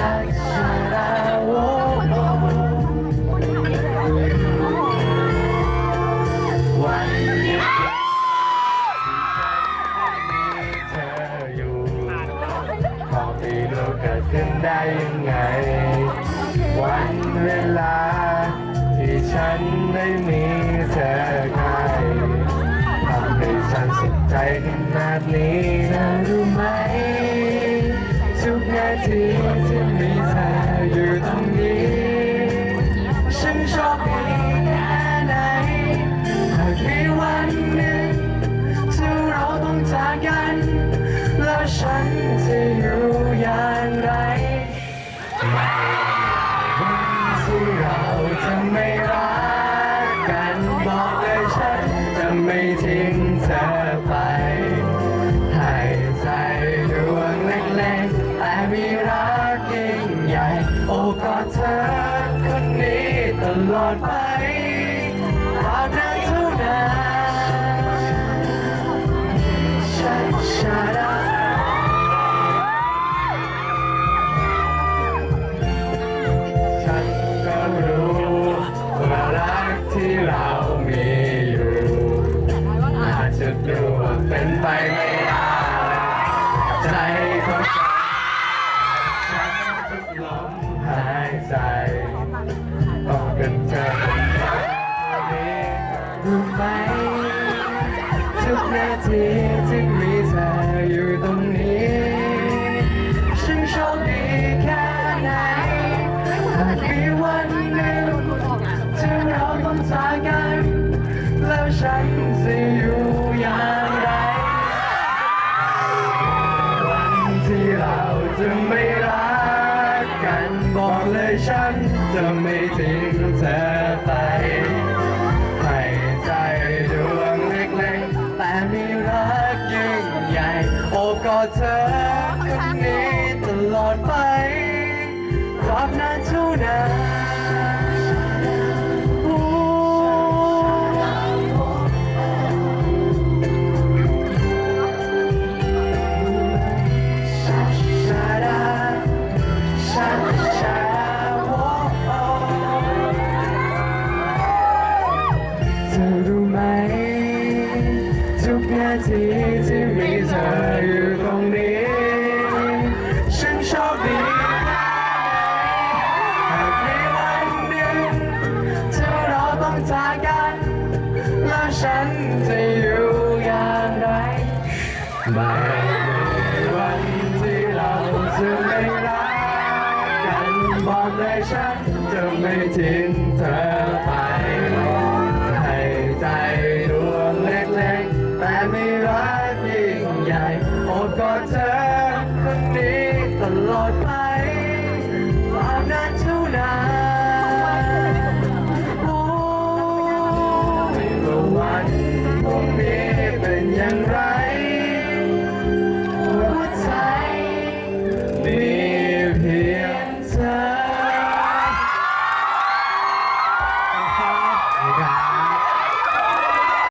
จากชววันนี้เธออยู่ของที่เกิดขึ้นได้ยังไง วันเวลา ที่ฉันได้มีเธอใครทำให้ฉันสุขใจขนาดนี้นะรู้ไหม ฉันจะอยู่อย่างไรวันที่เราจะไม่รักกันบอกเลยฉันจะไม่ทิ้ ลอดไปตราบนานเท่านั้นฉันชาดา ต้องเป็นเธอคนเดียวเท่านี้รู้ไหมทุกนาทีที่มีเธออยู่ตรงนี้ฉันโชคดีแค่ไหนหากมีวันหนึ่งที่เราต้องจากกัน แล้วฉันจะอยู่อย่างไรวันที่เราจะไม่รักกันบอกเลยฉัน จะไม่ทิ้งเธอไปให้ใจดวงเล็กๆ แต่มีรักยิ่งใหญ่ โอบกอดเธอคนนี้ตลอดไป นาทีที่มีเธออยู่ตรงนี้ ฉันโชคดีหากมีวันหนึ่งที่เราต้องจากกัน แล้วฉันจะอยู่อย่างไรไม่มีวันที่เราจะไม่รักกันบอกเลยฉันจะไม่ทิ้งเธอไป แต่ไม่รักยิ่งใหญ่โอบกอดเธอ